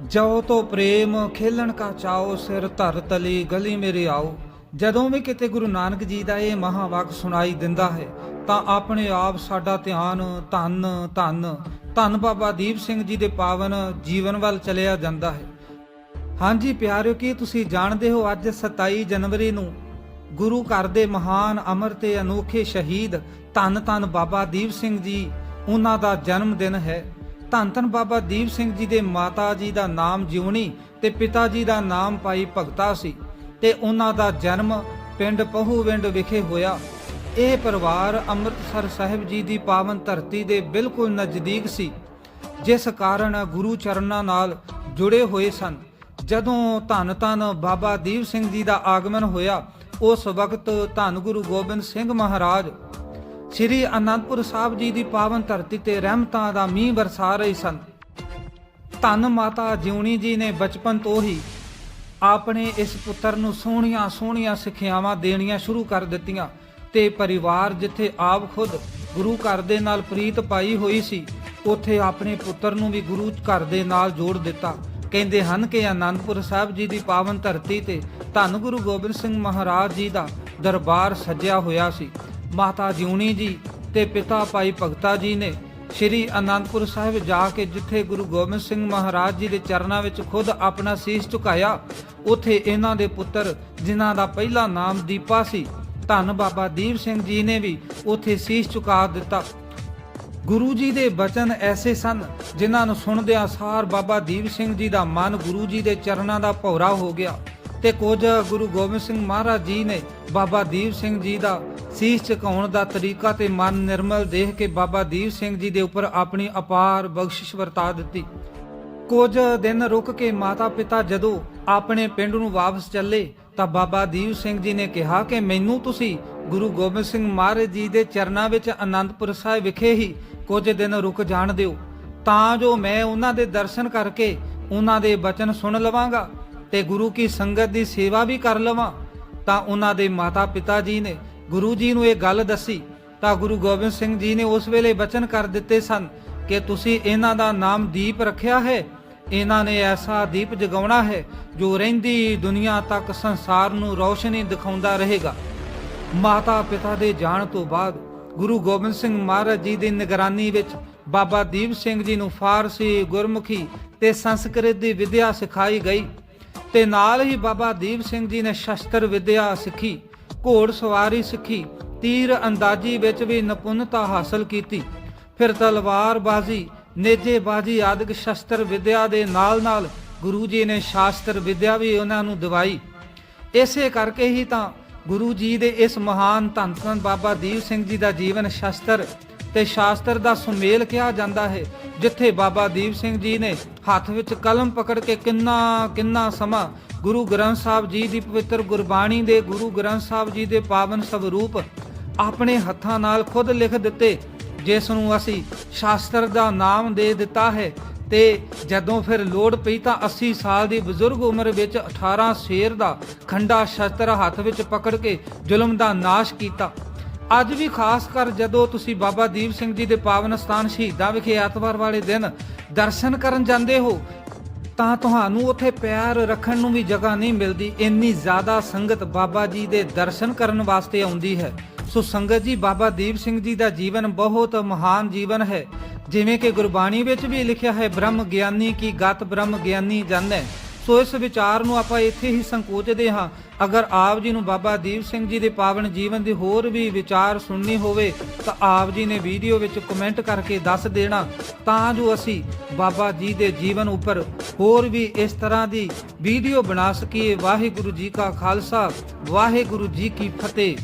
ਜੋ ਤੋ ਪ੍ਰੇਮ, ਖੇਲਣ ਕਾ ਚਾਓ, ਸਿਰ ਧਰ ਤਲੀ ਗਲੀ ਮੇਰੇ ਆਓ। ਜਦੋਂ ਵੀ ਕਿਤੇ ਗੁਰੂ ਨਾਨਕ ਜੀ ਦਾ ਇਹ ਮਹਾਵਾਕ ਸੁਣਾਈ ਦਿੰਦਾ ਹੈ, ਤਾਂ ਆਪਣੇ ਆਪ ਸਾਡਾ ਧਿਆਨ ਧੰਨ ਧੰਨ। ਧੰਨ ਬਾਬਾ ਦੀਪ ਸਿੰਘ ਜੀ ਦੇ ਪਾਵਨ ਜੀਵਨ ਵੱਲ ਚਲਿਆ ਜਾਂਦਾ ਹੈ। ਹਾਂਜੀ ਪਿਆਰਿਓ, ਕੀ ਤੁਸੀਂ ਜਾਣਦੇ ਹੋ ਅੱਜ 27 ਜਨਵਰੀ ਨੂੰ ਗੁਰੂ ਘਰ ਦੇ ਮਹਾਨ ਅਮਰ ਤੇ ਅਨੋਖੇ ਸ਼ਹੀਦ ਧੰਨ ਧੰਨ ਬਾਬਾ ਦੀਪ ਸਿੰਘ ਜੀ, ਉਹਨਾਂ ਦਾ ਜਨਮ ਦਿਨ ਹੈ। ਧੰਨ ਧੰਨ ਬਾਬਾ ਦੀਪ ਸਿੰਘ ਜੀ ਦੇ ਮਾਤਾ ਜੀ ਦਾ ਨਾਮ ਜਿਉਣੀ ਤੇ ਪਿਤਾ ਜੀ ਦਾ ਨਾਮ ਪਾਈ ਭਗਤਾ ਸੀ ਤੇ ਉਹਨਾਂ ਦਾ ਜਨਮ ਪਿੰਡ ਪਹੂਵਿੰਡ ਵਿਖੇ ਹੋਇਆ। ਇਹ ਪਰਿਵਾਰ ਅੰਮ੍ਰਿਤਸਰ ਸਾਹਿਬ ਜੀ ਦੀ ਪਾਵਨ ਧਰਤੀ ਦੇ ਬਿਲਕੁਲ ਨਜ਼ਦੀਕ ਸੀ, ਜਿਸ ਕਾਰਨ ਗੁਰੂ ਚਰਨਾਂ ਨਾਲ ਜੁੜੇ ਹੋਏ ਸਨ। ਜਦੋਂ ਧੰਨ ਧੰਨ ਬਾਬਾ ਦੀਪ ਸਿੰਘ ਜੀ ਦਾ ਆਗਮਨ ਹੋਇਆ, ਉਸ ਵਕਤ ਧੰਨ ਗੁਰੂ ਗੋਬਿੰਦ ਸਿੰਘ ਮਹਾਰਾਜ ਸ੍ਰੀ ਅਨੰਦਪੁਰ ਸਾਹਿਬ ਜੀ ਦੀ ਪਾਵਨ ਧਰਤੀ ਤੇ ਰਹਿਮਤਾਂ ਦਾ ਮੀਂਹ ਵਰਸਾ ਰਹੇ ਸਨ। ਧੰਨ ਮਾਤਾ ਜਿਉਣੀ ਜੀ ਨੇ ਬਚਪਨ ਤੋਂ ਹੀ ਆਪਣੇ ਇਸ ਪੁੱਤਰ ਨੂੰ ਸੋਹਣੀਆਂ ਸੋਹਣੀਆਂ ਸਿੱਖਿਆਵਾਂ ਦੇਣੀਆਂ ਸ਼ੁਰੂ ਕਰ ਦਿੱਤੀਆਂ ਤੇ ਪਰਿਵਾਰ ਜਿੱਥੇ ਆਪ ਖੁਦ ਗੁਰੂ ਘਰ ਦੇ ਨਾਲ ਪ੍ਰੀਤ ਪਾਈ ਹੋਈ ਸੀ, ਉੱਥੇ ਆਪਣੇ ਪੁੱਤਰ ਨੂੰ ਵੀ ਗੁਰੂ ਘਰ ਦੇ ਨਾਲ ਜੋੜ ਦਿੱਤਾ। ਕਹਿੰਦੇ ਹਨ ਕਿ ਆਨੰਦਪੁਰ ਸਾਹਿਬ ਜੀ ਦੀ ਪਾਵਨ ਧਰਤੀ ਤੇ ਧੰਨ ਗੁਰੂ ਗੋਬਿੰਦ ਸਿੰਘ ਮਹਾਰਾਜ ਜੀ ਦਾ ਦਰਬਾਰ ਸਜਿਆ ਹੋਇਆ ਸੀ। ਮਾਤਾ ਜਿਉਣੀ ਜੀ ਤੇ ਪਿਤਾ ਭਾਈ ਭਗਤਾ ਜੀ ਨੇ ਸ਼੍ਰੀ ਅਨੰਦਪੁਰ ਸਾਹਿਬ ਜਾ ਕੇ ਜਿੱਥੇ ਗੁਰੂ ਗੋਬਿੰਦ ਸਿੰਘ ਮਹਾਰਾਜ ਜੀ ਦੇ ਚਰਨਾਂ ਵਿੱਚ ਖੁਦ ਆਪਣਾ ਸੀਸ ਝੁਕਾਇਆ, ਉੱਥੇ ਇਹਨਾਂ ਦੇ ਪੁੱਤਰ ਜਿਨ੍ਹਾਂ ਦਾ ਪਹਿਲਾ ਨਾਮ ਦੀਪਾ ਸੀ, ਧੰਨ ਬਾਬਾ ਦੀਪ ਸਿੰਘ ਜੀ ਨੇ ਵੀ ਉੱਥੇ ਸੀਸ ਝੁਕਾ ਦਿੱਤਾ। ਗੁਰੂ ਜੀ ਦੇ ਬਚਨ ਐਸੇ ਸਨ ਜਿਨ੍ਹਾਂ ਨੂੰ ਸੁਣਦਿਆਂ ਸਾਰ ਬਾਬਾ ਦੀਪ ਸਿੰਘ ਜੀ ਦਾ ਮਨ ਗੁਰੂ ਜੀ ਦੇ ਚਰਨਾਂ ਦਾ ਭੌਰਾ ਹੋ ਗਿਆ ਤੇ ਕੁਝ ਗੁਰੂ ਗੋਬਿੰਦ ਸਿੰਘ ਮਹਾਰਾਜ ਜੀ ਨੇ ਬਾਬਾ ਦੀਪ ਸਿੰਘ ਜੀ ਦਾ ਸੀਸ ਝੁਕਾਉਣ ਦਾ ਤਰੀਕਾ ਤੇ ਮਨ ਨਿਰਮਲ ਦੇਖ ਕੇ ਬਾਬਾ ਦੀਪ ਸਿੰਘ ਜੀ ਦੇ ਉੱਪਰ ਆਪਣੀ ਅਪਾਰ ਬਖਸ਼ਿਸ਼ ਵਰਤਾ ਦਿੱਤੀ। ਕੁਝ ਦਿਨ ਰੁਕ ਕੇ ਮਾਤਾ ਪਿਤਾ ਜਦੋਂ ਆਪਣੇ ਪਿੰਡ ਨੂੰ ਵਾਪਸ ਚੱਲੇ, ਤਾਂ ਬਾਬਾ ਦੀਪ ਸਿੰਘ ਜੀ ਨੇ ਕਿਹਾ ਕਿ ਮੈਨੂੰ ਤੁਸੀਂ ਗੁਰੂ ਗੋਬਿੰਦ ਸਿੰਘ ਮਹਾਰਾਜ ਜੀ ਦੇ ਚਰਨਾਂ ਵਿੱਚ ਆਨੰਦਪੁਰ ਸਾਹਿਬ ਵਿਖੇ ਹੀ ਕੁਝ ਦਿਨ ਰੁਕ ਜਾਣ ਦਿਓ। ਤਾਂ ਜੋ ਮੈਂ ਉਹਨਾਂ ਦੇ ਦਰਸ਼ਨ ਕਰਕੇ ਉਹਨਾਂ ਦੇ ਬਚਨ ਸੁਣ ਲਵਾਂਗਾ ਤੇ ਗੁਰੂ ਕੀ ਸੰਗਤ ਦੀ ਸੇਵਾ ਵੀ ਕਰ ਲਵਾਂ, ਤਾਂ ਉਹਨਾਂ ਦੇ ਮਾਤਾ ਪਿਤਾ ਜੀ ਨੇ ਗੁਰੂ ਜੀ ਨੂੰ ਇਹ ਗੱਲ ਦੱਸੀ ਤਾਂ ਗੁਰੂ ਗੋਬਿੰਦ ਸਿੰਘ ਜੀ ਨੇ ਉਸ ਵੇਲੇ ਬਚਨ ਕਰ ਦਿੱਤੇ ਸਨ ਕਿ ਤੁਸੀਂ ਇਹਨਾਂ ਦਾ ਨਾਮ ਦੀਪ ਰੱਖਿਆ ਹੈ। ਇਹਨਾਂ ਨੇ ਐਸਾ ਦੀਪ ਜਗਾਉਣਾ ਹੈ ਜੋ ਰਹਿੰਦੀ ਦੁਨੀਆ ਤੱਕ ਸੰਸਾਰ ਨੂੰ ਰੌਸ਼ਨੀ ਦਿਖਾਉਂਦਾ ਰਹੇਗਾ। ਮਾਤਾ ਪਿਤਾ ਦੇ ਜਾਣ ਤੋਂ ਬਾਅਦ ਗੁਰੂ ਗੋਬਿੰਦ ਸਿੰਘ ਮਹਾਰਾਜ ਜੀ ਦੀ ਨਿਗਰਾਨੀ ਵਿੱਚ ਬਾਬਾ ਦੀਪ ਸਿੰਘ ਜੀ ਨੂੰ ਫਾਰਸੀ ਗੁਰਮੁਖੀ ਤੇ ਸੰਸਕ੍ਰਿਤ ਦੀ ਵਿਦਿਆ ਸਿਖਾਈ ਗਈ ਤੇ ਨਾਲ ਹੀ ਬਾਬਾ ਦੀਪ ਸਿੰਘ ਜੀ ਨੇ ਸ਼ਸਤਰ ਵਿਦਿਆ ਸਿੱਖੀ। ਘੋੜ ਸਵਾਰੀ ਸਿੱਖੀ, ਤੀਰ ਅੰਦਾਜ਼ੀ ਵਿੱਚ ਵੀ ਨਿਪੁੰਨਤਾ ਹਾਸਲ ਕੀਤੀ। ਫਿਰ ਤਲਵਾਰਬਾਜ਼ੀ, ਨੇਜੇਬਾਜ਼ੀ ਆਦਿਕ ਸ਼ਸਤਰ ਵਿਦਿਆ ਦੇ ਨਾਲ-ਨਾਲ ਗੁਰੂ ਜੀ ਨੇ ਸ਼ਾਸਤਰ ਵਿਦਿਆ ਵੀ ਉਹਨਾਂ ਨੂੰ ਦਿਵਾਈ। ਇਸੇ ਕਰਕੇ ਹੀ ਤਾਂ ਗੁਰੂ ਜੀ ਦੇ ਇਸ ਮਹਾਨ ਧੰਨ ਧੰਨ ਬਾਬਾ ਦੀਪ ਸਿੰਘ ਜੀ ਦਾ ਜੀਵਨ ਸ਼ਸਤਰ ਤੇ ਸ਼ਾਸਤਰ ਦਾ ਸੁਮੇਲ ਕਿਹਾ ਜਾਂਦਾ ਹੈ, ਜਿੱਥੇ ਬਾਬਾ ਦੀਪ ਸਿੰਘ ਜੀ ਨੇ ਹੱਥ ਵਿੱਚ ਕਲਮ ਪਕੜ ਕੇ ਕਿੰਨਾ ਕਿੰਨਾ ਸਮਾਂ ਗੁਰੂ ਗ੍ਰੰਥ ਸਾਹਿਬ ਜੀ ਦੀ ਪਵਿੱਤਰ ਗੁਰਬਾਣੀ ਦੇ ਗੁਰੂ ਗ੍ਰੰਥ ਸਾਹਿਬ ਜੀ ਦੇ ਪਾਵਨ ਸਵਰੂਪ ਆਪਣੇ ਹੱਥਾਂ ਨਾਲ ਖੁਦ ਲਿਖ ਦਿੱਤੇ, ਜਿਸ ਨੂੰ ਅਸੀਂ ਸ਼ਾਸਤਰ ਦਾ ਨਾਮ ਦੇ ਦਿੱਤਾ ਹੈ ਤੇ ਜਦੋਂ ਫਿਰ ਲੋੜ ਪਈ ਤਾਂ 80 ਸਾਲ ਦੀ ਬਜ਼ੁਰਗ ਉਮਰ ਵਿੱਚ 18 ਸ਼ੇਰ ਦਾ ਖੰਡਾ ਸ਼ਸਤਰ ਹੱਥ ਵਿੱਚ ਪਕੜ ਕੇ ਜ਼ੁਲਮ ਦਾ ਨਾਸ਼ ਕੀਤਾ। ਅੱਜ ਵੀ ਖਾਸ ਕਰ ਜਦੋਂ ਤੁਸੀਂ ਬਾਬਾ ਦੀਪ ਸਿੰਘ ਜੀ ਦੇ ਪਾਵਨ ਸਥਾਨ ਸ਼ਹੀਦਾਂ ਵਿਖੇ ਐਤਵਾਰ ਵਾਲੇ ਦਿਨ ਦਰਸ਼ਨ ਕਰਨ ਜਾਂਦੇ ਹੋ, ਤਾਂ ਤੁਹਾਨੂੰ ਉੱਥੇ ਪੈਰ ਰੱਖਣ ਨੂੰ ਵੀ ਜਗ੍ਹਾ ਨਹੀਂ ਮਿਲਦੀ। ਇੰਨੀ ਜ਼ਿਆਦਾ ਸੰਗਤ ਬਾਬਾ ਜੀ ਦੇ ਦਰਸ਼ਨ ਕਰਨ ਵਾਸਤੇ ਆਉਂਦੀ ਹੈ। ਸੋ ਸੰਗਤ ਜੀ, ਬਾਬਾ ਦੀਪ ਸਿੰਘ ਜੀ ਦਾ ਜੀਵਨ ਬਹੁਤ ਮਹਾਨ ਜੀਵਨ ਹੈ। ਜਿਵੇਂ ਕਿ ਗੁਰਬਾਣੀ ਵਿੱਚ ਵੀ ਲਿਖਿਆ ਹੈ, ਬ੍ਰਹਮ ਗਿਆਨੀ ਕੀ ਗਤ ਬ੍ਰਹਮ ਗਿਆਨੀ ਜਾਣੈ। ਸੋ ਇਸ ਵਿਚਾਰ ਨੂੰ ਆਪਾਂ ਇੱਥੇ ਹੀ ਸੰਕੋਚਦੇ ਹਾਂ। ਅਗਰ ਆਪ ਜੀ ਨੂੰ ਬਾਬਾ ਦੀਪ ਸਿੰਘ ਜੀ ਦੇ ਪਾਵਨ ਜੀਵਨ ਦੀ ਹੋਰ ਵੀ ਵਿਚਾਰ ਸੁਣਨੀ ਹੋਵੇ, ਤਾਂ ਆਪ ਜੀ ਨੇ ਵੀਡੀਓ ਵਿੱਚ ਕਮੈਂਟ ਕਰਕੇ ਦੱਸ ਦੇਣਾ। ਤਾਂ ਜੋ ਅਸੀਂ ਬਾਬਾ ਜੀ ਦੇ ਜੀਵਨ ਉੱਪਰ ਹੋਰ ਵੀ ਇਸ ਤਰ੍ਹਾਂ ਦੀ ਵੀਡੀਓ ਬਣਾ ਸਕੀਏ। ਵਾਹਿਗੁਰੂ ਜੀ ਕਾ ਖਾਲਸਾ, ਵਾਹਿਗੁਰੂ ਜੀ ਕੀ ਫਤਿਹ।